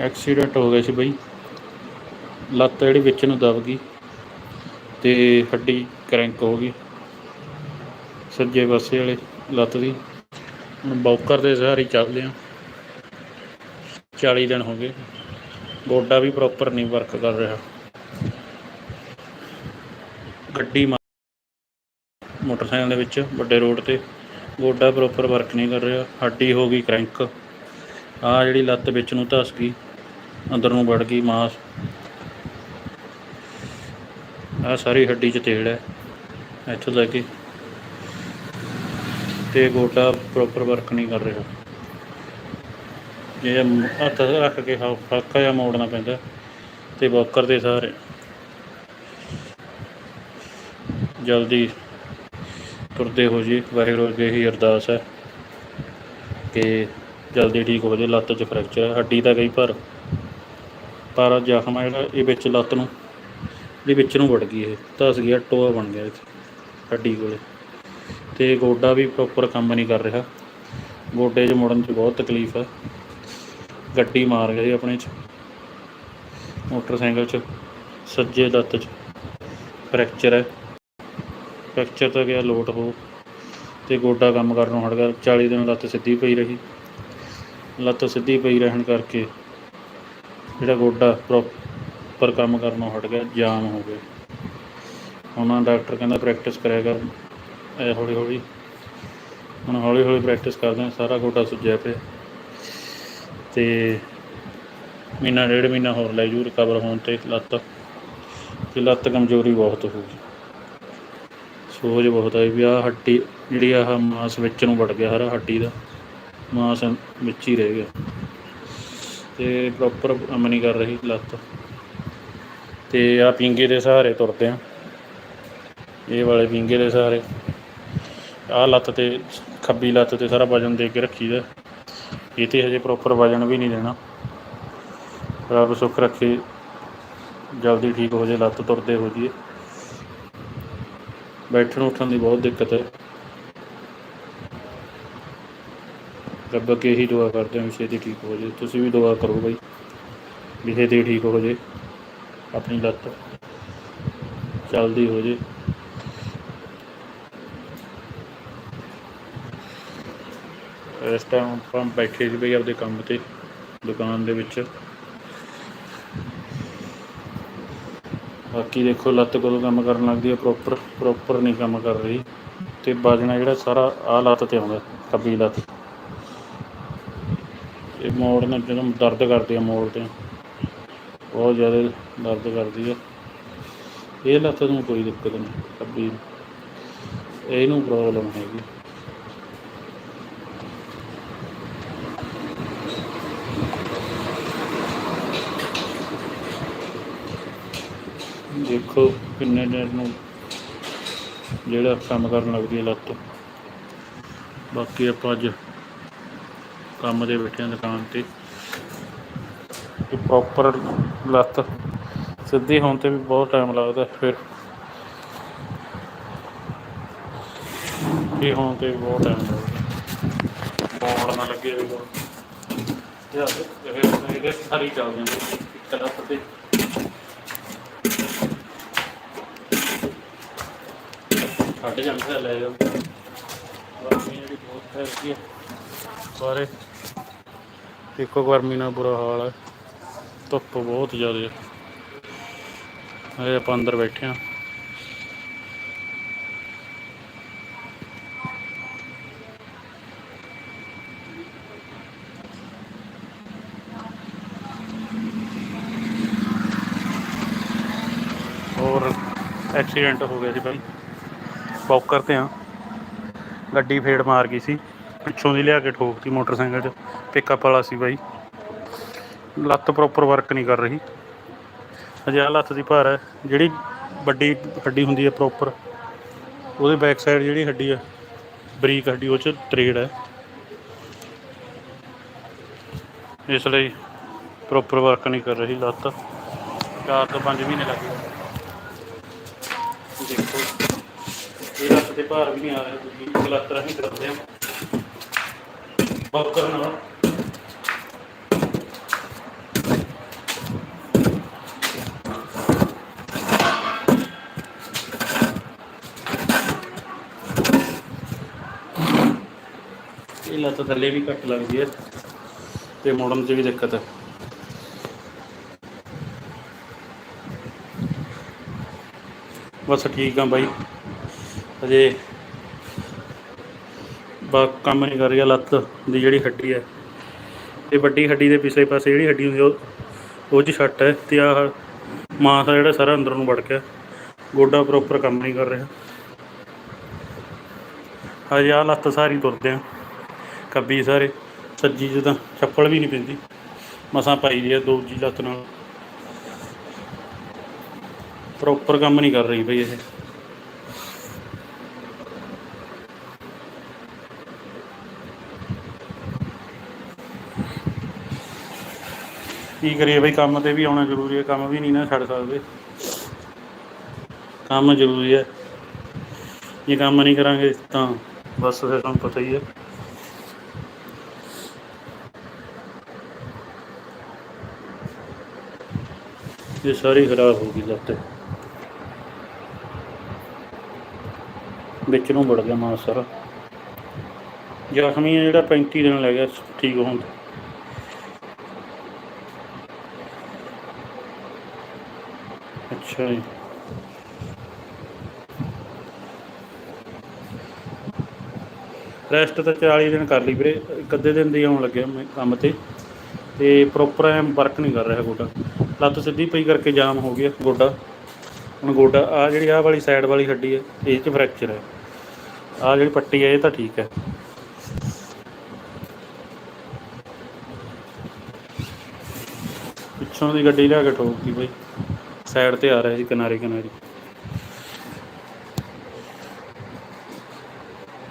Accident ਹੋ ਗਿਆ ਸੀ ਬਈ। ਲੱਤ ਜਿਹੜੀ ਵਿੱਚ ਨੂੰ ਦਬ ਗਈ ਤੇ ਹੱਡੀ ਕਰੈਂਕ ਹੋ ਗਈ। ਸੱਜੇ ਪਾਸੇ ਵਾਲੇ ਲੱਤ ਦੀ। ਹੁਣ ਬੌਕਰ ਦੇ ਸਹਾਰੇ ਹੀ ਚੱਲਦੇ ਆ 40 ਦਿਨ ਹੋ ਗਏ। ਗੋਡਾ ਵੀ ਪ੍ਰੋਪਰ ਨਹੀਂ ਵਰਕ ਕਰ ਰਿਹਾ। ਗੱਡੀ ਮਾ- ਮੋਟਰਸਾਈਕਲ ਦੇ ਵਿੱਚ, ਵੱਡੇ ਰੋਡ ਤੇ। ਗੋਡਾ ਪ੍ਰੋਪਰ ਵਰਕ ਨਹੀਂ ਕਰ ਰਿਹਾ। ਹੱਡੀ ਹੋ ਗਈ ਕਰੈਂਕ ਆ ਜਿਹੜੀ ਲੱਤ ਵਿੱਚ ਨੂੰ ਧਸ ਗਈ। ਅੰਦਰ ਨੂੰ ਵੜ ਗਈ ਮਾਸ ਆ ਸਾਰੀ ਹੱਡੀ 'ਚ ਤੇੜ ਹੈ। ਇੱਥੋਂ ਲੈ ਕੇ ਤੇ ਗੋਟਾ ਪ੍ਰੋਪਰ ਵਰਕ ਨਹੀਂ ਕਰ ਰਿਹਾ। ਜੇ ਹੱਥ ਰੱਖ ਕੇ ਹ- ਹਲਕਾ ਜਿਹਾ ਮੋੜਨਾ ਪੈਂਦਾ ਤੇ ਬੋਕਰ ਦੇ ਸਾਰੇ ਜਲਦੀ ਤੁਰਦੇ ਹੋ ਜੀ। ਵਾਹਿਗੁਰੂ ਅੱਗੇ ਹੀ ਅਰਦਾਸ ਹੈ ਕਿ ਜਲਦੀ ਠੀਕ ਹੋ ਜੇ ਲੱਤ 'ਚ ਫ੍ਰੈਕਚਰ ਹੈ, ਹੱਡੀ ਤਾਂ ਗਈ ਪਰ ਪਰ ਜ਼ਖਮ ਹੈ ਜਿਹੜਾ, ਇਹ ਵਿੱਚ ਲੱਤ ਨੂੰ ਦੇ ਵਿੱਚ ਨੂੰ ਵੜ ਗਈ ਇਹ, ਧਸ ਗਿਆ, ਟੋਆ ਬਣ ਗਿਆ ਇੱਥੇ, ਹੱਡੀ ਕੋਲੇ। ਤੇ ਗੋਡਾ ਵੀ ਪ੍ਰੋਪਰ ਕੰਮ ਨਹੀਂ ਕਰ ਰਿਹਾ। ਗੋਡੇ 'ਚ ਮੁੜਨ 'ਚ ਬਹੁਤ ਤਕਲੀਫ ਹੈ ਗੱਡੀ ਮਾਰ ਗਿਆ ਆਪਣੇ 'ਚ, ਮੋਟਰਸਾਈਕਲ 'ਚ, ਸੱਜੇ ਲੱਤ 'ਚ, ਫ੍ਰੈਕਚਰ ਹੈ ਫ੍ਰੈਕਚਰ ਤਾਂ ਗਿਆ ਲੋਟ ਹੋ, ਤੇ ਗੋਡਾ ਕੰਮ ਕਰਨੋਂ ਹਟ ਗਿਆ। 40 ਦਿਨ ਲੱਤ ਸਿੱਧੀ ਪਈ ਰਹੀ। ਲੱਤ ਸਿੱਧੀ ਪਈ ਰਹਿਣ ਕਰਕੇ ਜਿਹੜਾ ਗੋਡਾ ਪ੍ਰੋਪਰ ਕੰਮ ਕਰਨੋਂ ਹਟ ਗਿਆ, ਜਾਮ ਹੋ ਗਿਆ। ਹੁਣ ਡਾਕਟਰ ਕਹਿੰਦਾ ਪ੍ਰੈਕਟਿਸ ਕਰਿਆ ਕਰ ਐ ਹੌਲੀ ਹੌਲੀ। ਹੁਣ ਹੌਲੀ ਹੌਲੀ ਪ੍ਰੈਕਟਿਸ ਕਰਦੇ ਹਾਂ, ਸਾਰਾ ਗੋਡਾ ਸੁੱਜਿਆ ਪਿਆ। ਤੇ ਮਹੀਨਾ, ਡੇਢ ਮਹੀਨਾ ਹੋਰ ਲੈ ਜੂ ਰਿਕਵਰ ਹੋਣ ਤੇ ਲੱਤ। ਤੇ ਲੱਤ ਕਮਜ਼ੋਰੀ ਬਹੁਤ ਹੋ ਗਈ। ਸੋਜ ਬਹੁਤ ਆਈ ਵੀ ਆਹ ਹੱਡੀ ਜਿਹੜੀ ਆਹ ਮਾਸ ਵਿੱਚ ਨੂੰ ਵੜ ਗਿਆ, ਹਰਾ ਹੱਡੀ ਦਾ, ਮਾਸ ਵਿੱਚ ਹੀ ਰਹਿ ਗਿਆ। ਤੇ ਪ੍ਰੋਪਰ ਕੰਮ ਨਹੀਂ ਕਰ ਰਹੀ ਲੱਤ। ਤੇ ਆ ਪਿੰਗੇ ਦੇ ਸਹਾਰੇ ਤੁਰਦੇ ਆ। ਇਹ ਵਾਲੇ ਪਿੰਗੇ ਦੇ ਸਹਾਰੇ। ਆਹ ਲੱਤ ਤੇ, ਖੱਬੀ ਲੱਤ ਤੇ ਸਾਰਾ ਵਜਨ ਦੇ ਕੇ ਰੱਖੀਦਾ ਇਹ ਤੇ ਹਜੇ ਪ੍ਰੋਪਰ ਵਜਨ ਵੀ ਨਹੀਂ ਦੇਣਾ। ਰੱਬ ਸੁੱਖ ਰੱਖੇ। ਜਲਦੀ ਠੀਕ ਹੋ ਜੇ, ਲੱਤ ਤੁਰਦੇ ਹੋ ਜੀਏ ਬੈਠਣ ਉੱਠਣ ਦੀ ਬਹੁਤ ਦਿੱਕਤ ਹੈ। ਰੱਬ ਅੱਗੇ ਇਹੀ ਦੁਆ ਕਰਦੇ ਹਾਂ ਵੀ ਛੇਤੀ ਠੀਕ ਹੋ ਜੇ ਤੁਸੀਂ ਵੀ ਦੁਆ ਕਰੋ ਬਾਈ, ਵੀ ਛੇਤੀ ਠੀਕ ਹੋ ਜੇ ਆਪਣੀ ਲੱਤ ਚੱਲਦੀ ਹੋ ਜੇ ਇਸ ਟਾਈਮ ਆਪਾਂ ਬੈਠੇ ਸੀ ਬਈ ਆਪਦੇ ਕੰਮ ਤੇ, ਦੁਕਾਨ ਦੇ ਵਿੱਚ। ਬਾਕੀ ਦੇਖੋ, ਲੱਤ ਕਦੋਂ ਕੰਮ ਕਰਨ ਲੱਗਦੀ ਹੈ ਪ੍ਰੋਪਰ ਪ੍ਰੋਪਰ ਨਹੀਂ ਕੰਮ ਕਰ ਰਹੀ। ਤੇ ਵਜਣਾ ਜਿਹੜਾ ਸਾਰਾ ਆਹ ਲੱਤ ਤੇ ਆਉਂਦਾ, ਖੱਬੀ ਲੱਤ। ਇਹ ਮੋੜ ਨਾਲ ਜਦੋਂ ਦਰਦ ਕਰਦੀ ਆ ਮੋੜ ਤੇ। ਬਹੁਤ ਜ਼ਿਆਦਾ ਦਰਦ ਕਰਦੀ ਆ। ਇਹ ਲੱਤ ਨੂੰ ਕੋਈ ਦਿੱਕਤ ਨਹੀਂ ਖੱਬੀ ਇਹਨੂੰ ਪ੍ਰੋਬਲਮ ਹੈਗੀ। ਦੇਖੋ ਕਿੰਨੇ ਦਿਨ ਨੂੰ ਜਿਹੜਾ ਕੰਮ ਕਰਨ ਲੱਗਦੀ ਹੈ ਲੱਤ। ਬਾਕੀ ਆਪਾਂ ਅੱਜ ਕੰਮ ਦੇ ਬੈਠੇ ਦੁਕਾਨ ਤੇ। ਪ੍ਰੋਪਰ ਲੱਤ ਸਿੱਧੀ ਹੋਣ ਤੇ ਵੀ ਬਹੁਤ ਟਾਈਮ ਲੱਗਦਾ ਫਿਰ। ਇਹ ਹੋਣ ਤੇ ਵੀ ਬਹੁਤ ਟਾਈਮ ਲੱਗਦਾ ਮੋੜ ਨਾ ਲੱਗੇ ਵੀ ਇਹ ਇਹਦੇ ਸਾਰੀ ਚੱਲ ਜਾਂਦੀ ਇੱਕ ਲੱਤ ਤੇ। ਕੱਢ ਜਾਂਦਾ ਲੈ ਜਾਂਦੇ ਗਰਮੀ ਜਿਹੜੀ ਬਹੁਤ ਹੈ ਸਾਰੇ ਦੇਖੋ ਗਰਮੀ ਨਾਲ ਬੁਰਾ ਹਾਲ ਹੈ। ਧੁੱਪ ਬਹੁਤ ਜ਼ਿਆਦਾ ਹੈ ਆਪਾਂ ਅੰਦਰ ਬੈਠੇ ਹਾਂ। ਹੋਰ ਐਕਸੀਡੈਂਟ ਹੋ ਗਿਆ ਸੀ ਭਾਈ ਬੌਕਰ ਤੇ ਆ ਗੱਡੀ ਫੇੜ ਮਾਰ ਗਈ ਸੀ। ਪਿੱਛੋਂ ਦੀ ਲਿਆ ਕੇ ਠੋਕਤੀ ਮੋਟਰਸਾਈਕਲ 'ਚ। ਪਿਕਅਪ ਵਾਲਾ ਸੀ ਬਾਈ। ਲੱਤ ਪ੍ਰੋਪਰ ਵਰਕ ਨਹੀਂ ਕਰ ਰਹੀ। ਅਜੇ ਆਹ ਲੱਤ ਦੀ ਭਾਰ ਹੈ। ਜਿਹੜੀ ਵੱਡੀ ਹੱਡੀ ਹੁੰਦੀ ਹੈ ਪ੍ਰੋਪਰ ਉਹਦੇ ਬੈਕ ਸਾਈਡ ਜਿਹੜੀ ਹੱਡੀ ਹੈ, ਬਰੀਕ ਹੱਡੀ, ਉਹ 'ਚ ਤਰੇੜ ਹੈ। ਇਸ ਲਈ ਪ੍ਰੋਪਰ ਵਰਕ ਨਹੀਂ ਕਰ ਰਹੀ ਲੱਤ। ਚਾਰ ਤੋਂ ਪੰਜ ਮਹੀਨੇ ਲੱਗ ਗਏ। ਦੇਖੋ, ਇਹ ਲੱਤ ਤੇ ਭਾਰ ਵੀ ਨਹੀਂ ਆ ਰਿਹਾ। ਦੂਜੀ ਲੱਤ ਰਾਹੀਂ ਕਰਦੇ ਆ ਇਹ ਲੱਤ ਥੱਲੇ ਵੀ ਘੱਟ ਲੱਗਦੀ ਹੈ ਤੇ ਮੋੜਨ 'ਚ ਵੀ ਦਿੱਕਤ ਹੈ। ਬਸ ਠੀਕ ਆ ਬਾਈ। ਅਜੇ ਬਾ ਕੰਮ ਨਹੀਂ ਕਰ ਰਿਹਾ ਲੱਤ ਦੀ ਜਿਹੜੀ ਹੱਡੀ ਹੈ। ਇਹ ਵੱਡੀ ਹੱਡੀ ਦੇ ਪਿਛਲੇ ਪਾਸੇ ਜਿਹੜੀ ਹੱਡੀ ਹੁੰਦੀ ਉਹ ਉਹ 'ਚ ਛੱਟ ਹੈ ਤੇ ਆਹ ਮਾਸ ਆ ਜਿਹੜਾ ਸਾਰਾ ਅੰਦਰ ਨੂੰ ਵੜ ਗਿਆ। ਗੋਡਾ ਪ੍ਰੋਪਰ ਕੰਮ ਨਹੀਂ ਕਰ ਰਿਹਾ। ਹਜੇ ਆਹ ਲੱਤ ਸਾਰੀ ਤੁਰਦੇ ਆ। ਖੱਬੀ ਸਾਰੇ, ਸੱਜੀ ਜਦੋਂ ਚੱਪਲ ਵੀ ਨਹੀਂ ਪੈਂਦੀ। ਮਸਾਂ ਪਾਈ ਦੀ ਆ ਦੂਜੀ ਲੱਤ ਨਾਲ। ਪ੍ਰੋਪਰ ਕੰਮ ਨਹੀਂ ਕਰ ਰਹੀ ਬਈ ਇਹ। ਕੀ ਕਰੀਏ ਬਈ, ਕੰਮ ਤੇ ਵੀ ਆਉਣਾ ਜ਼ਰੂਰੀ ਹੈ, ਕੰਮ ਵੀ ਨਹੀਂ ਨਾ ਛੱਡ ਸਕਦੇ। ਕੰਮ ਜ਼ਰੂਰੀ ਹੈ। ਜੇ ਕੰਮ ਨਹੀਂ ਕਰਾਂਗੇ ਤਾਂ ਬਸ ਫਿਰ ਤੁਹਾਨੂੰ ਪਤਾ ਹੀ ਹੈ। ਇਹ ਸਾਰੀ ਖਰਾਬ ਹੋ ਗਈ ਲੱਤ। ਵਿੱਚ ਨੂੰ ਵੜ ਗਿਆ ਮਾਸ ਸਾਰਾ। ਜ਼ਖਮੀ ਹੈ ਜਿਹੜਾ 35 ਦਿਨ ਲੱਗ ਗਿਆ, ਠੀਕ ਹੋਣ ਤੇ। ਅੱਛਾ ਜੀ। ਰੈਸਟ ਤਾਂ 40 ਦਿਨ ਕਰ ਲਈ ਵੀਰੇ, ਇੱਕ ਅੱਧੇ ਦਿਨ ਦੀ ਆਉਣ ਲੱਗਿਆ ਮੈਂ ਕੰਮ ਤੇ। ਤੇ ਪ੍ਰੋਪਰ ਐ ਵਰਕ ਨਹੀਂ ਕਰ ਰਿਹਾ ਗੋਡਾ। ਲੱਤ ਸਿੱਧੀ ਪਈ ਕਰਕੇ ਜਾਮ ਹੋ ਗਿਆ ਗੋਡਾ। ਹੁਣ ਗੋਡਾ, ਆ ਜਿਹੜੀ ਆਹ ਵਾਲੀ ਸਾਈਡ ਵਾਲੀ ਹੱਡੀ ਹੈ ਇਹ 'ਚ ਫ੍ਰੈਕਚਰ ਹੈ ਆ ਜਿਹੜੀ ਪੱਟੀ ਹੈ ਇਹ ਤਾਂ ਠੀਕ ਹੈ ਪਿੱਛੋਂ ਦੀ ਗੱਡੀ ਲਿਆ ਕੇ ਠੋਕਦੀ ਬਈ। ਸਾਈਡ ਤੇ ਆ ਰਿਹਾ ਸੀ, ਕਿਨਾਰੇ ਕਿਨਾਰੇ।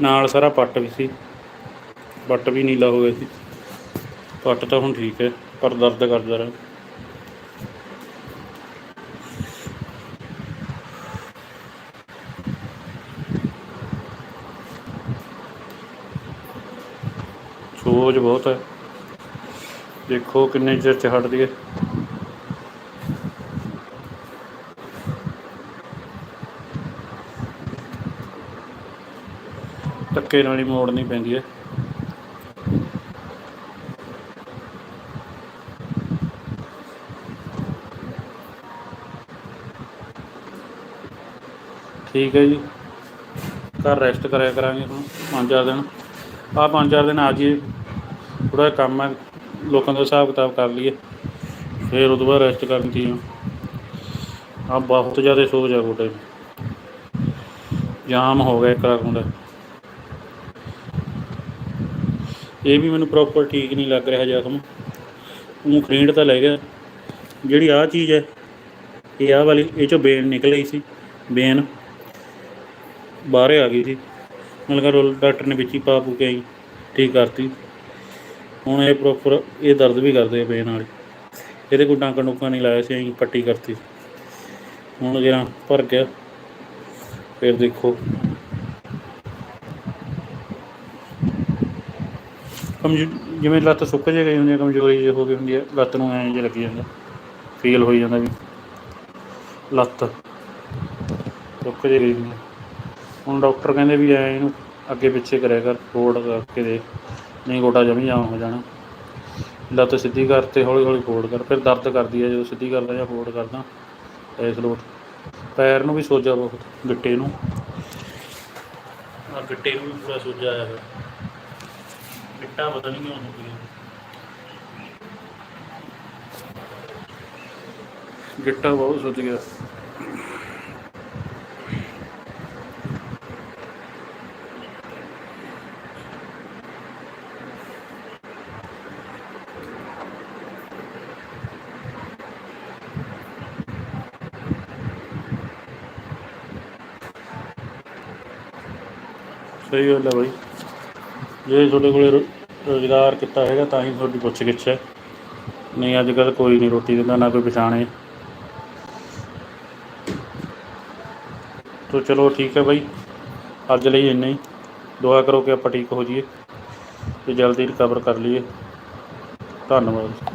ਨਾਲ ਸਾਰਾ ਪੱਟ ਵੀ ਸੀ। ਪੱਟ ਵੀ ਨੀਲਾ ਹੋ ਗਿਆ ਸੀ। ਪੱਟ ਤਾਂ ਹੁਣ ਠੀਕ ਹੈ, ਪਰ ਦਰਦ ਕਰਦਾ ਰਿਹਾ। ਸੋਜ ਬਹੁਤ ਹੈ। ਦੇਖੋ ਕਿੰਨੇ ਚਿਰ ਚ ਹਟਦੀ ਹੈ। ਧੱਕੇ ਨਾਲ ਹੀ ਮੋੜਨੀ ਪੈਂਦੀ ਹੈ। ਠੀਕ ਹੈ ਜੀ। ਘਰ ਰੈਸਟ ਕਰਿਆ ਕਰਾਂਗੇ ਹੁਣ ਪੰਜ ਚਾਰ ਦਿਨ। ਆ ਪੰਜ ਚਾਰ ਦਿਨ ਆ ਜੀ ਥੋੜਾ ਕੰਮ ਹੈ, ਲੋਕਾਂ ਦਾ ਹਿਸਾਬ ਕਿਤਾਬ ਕਰ ਲਈਏ। ਫਿਰ ਉਦੋਂ ਬਾਅਦ ਰੈਸਟ ਕਰਨ ਦੀ ਆ। ਬਹੁਤ ਜ਼ਿਆਦਾ ਸੋਚ ਆ ਗੋਡੇ ਜਾਮ ਹੋ ਗਿਆ ਇੱਕ ਰਕਮ ਦਾ ਇਹ ਵੀ ਮੈਨੂੰ ਪ੍ਰੋਪਰ ਠੀਕ ਨਹੀਂ ਲੱਗ ਰਿਹਾ ਜ਼ਖਮ। ਉਹ ਖਰੀਡ ਤਾਂ ਲੈ ਗਿਆ। ਜਿਹੜੀ ਆ ਚੀਜ਼ ਹੈ, ਇਹ ਆਹ ਵਾਲੀ, ਇਹ ਚੋਂ ਬੇਨ ਨਿਕਲ ਆਈ ਸੀ। ਬੇਨ ਬਾਹਰ ਆ ਗਈ ਸੀ। ਮਤਲਬ ਰੋਲ, ਡਾਕਟਰ ਨੇ ਵਿੱਚ ਹੀ ਪਾ ਪੂ ਕੇ ਆਈ, ਠੀਕ ਕਰਤੀ। ਹੁਣ ਇਹ ਪ੍ਰੋਪਰ ਇਹ ਦਰਦ ਵੀ ਕਰਦੇ ਆ ਬੇਨ ਵਾਲੀ। ਇਹਦੇ ਕੋਈ ਡਾਂਕਾ ਡੂੰਕਾ ਨਹੀਂ ਲਾਇਆ ਸੀ, ਅਸੀਂ ਪੱਟੀ ਕਰਤੀ। ਹੁਣ ਜਿਹੜਾ ਭਰ ਗਿਆ। ਫਿਰ ਦੇਖੋ। ਕਮਜ਼ੋ, ਜਿਵੇਂ ਲੱਤ ਸੁੱਕ ਜੇ ਗਈ ਹੁੰਦੀ ਹੈ ਕਮਜ਼ੋਰੀ ਜੇ ਹੋ ਗਈ ਹੁੰਦੀ ਹੈ ਲੱਤ ਨੂੰ ਐਂ ਜੇ ਲੱਗੀ ਜਾਂਦਾ ਫੀਲ ਹੋਈ ਜਾਂਦਾ ਵੀ ਲੱਤ ਸੁੱਕ ਜੇ ਗਈ ਹੁੰਦੀ ਹੈ ਹੁਣ ਡਾਕਟਰ ਕਹਿੰਦੇ ਵੀ ਐ ਇਹਨੂੰ ਅੱਗੇ ਪਿੱਛੇ ਕਰਿਆ ਕਰ ਫੋਲਡ ਕਰਕੇ ਦੇ, ਨਹੀਂ ਗੋਡਾ ਜਮੀ ਜਾਮ ਹੋ ਜਾਣਾ। ਲੱਤ ਸਿੱਧੀ ਕਰ ਤੇ ਹੌਲੀ ਹੌਲੀ ਫੋਲਡ ਕਰ, ਫਿਰ ਦਰਦ ਕਰਦੀ ਹੈ ਜਦੋਂ ਸਿੱਧੀ ਕਰਦਾ ਜਾਂ ਫੋਲਡ ਕਰਦਾ, ਇਸ ਲੋਟ। ਪੈਰ ਨੂੰ ਵੀ ਸੋਜਾ ਬਹੁਤ, ਗਿੱਟੇ ਨੂੰ। ਆ ਗਿੱਟੇ ਨੂੰ ਵੀ ਪੂਰਾ ਸੋਜਾ ਆਇਆ ਹੋਇਆ। ਗਿੱਟਾ ਪਤਾ ਨਹੀਂ ਕਿਉਂ ਹੋ ਗਿੱਟਾ ਬਹੁਤ ਸੁੱਜ ਗਿਆ। ਸਹੀ ਗੱਲ ਹੈ ਬਾਈ। ਜੇ ਤੁਹਾਡੇ ਕੋਲੇ ਰੁਜ਼ਗਾਰ ਕੀਤਾ ਹੈਗਾ ਤਾਂ ਹੀ ਤੁਹਾਡੀ ਪੁੱਛ ਗਿੱਛ ਹੈ। ਨਹੀਂ ਅੱਜ ਕੱਲ੍ਹ ਕੋਈ ਨਹੀਂ ਰੋਟੀ ਦਿੰਦਾ, ਨਾ ਕੋਈ ਪਛਾਣੇ। ਤੋ ਚਲੋ ਠੀਕ ਹੈ ਬਾਈ, ਅੱਜ ਲਈ ਇੰਨਾ ਹੀ। ਦੁਆ ਕਰੋ ਕਿ ਆਪਾਂ ਠੀਕ ਹੋ ਜਾਈਏ ਤੇ ਜਲਦੀ ਰਿਕਵਰ ਕਰ ਲਈਏ। ਧੰਨਵਾਦ।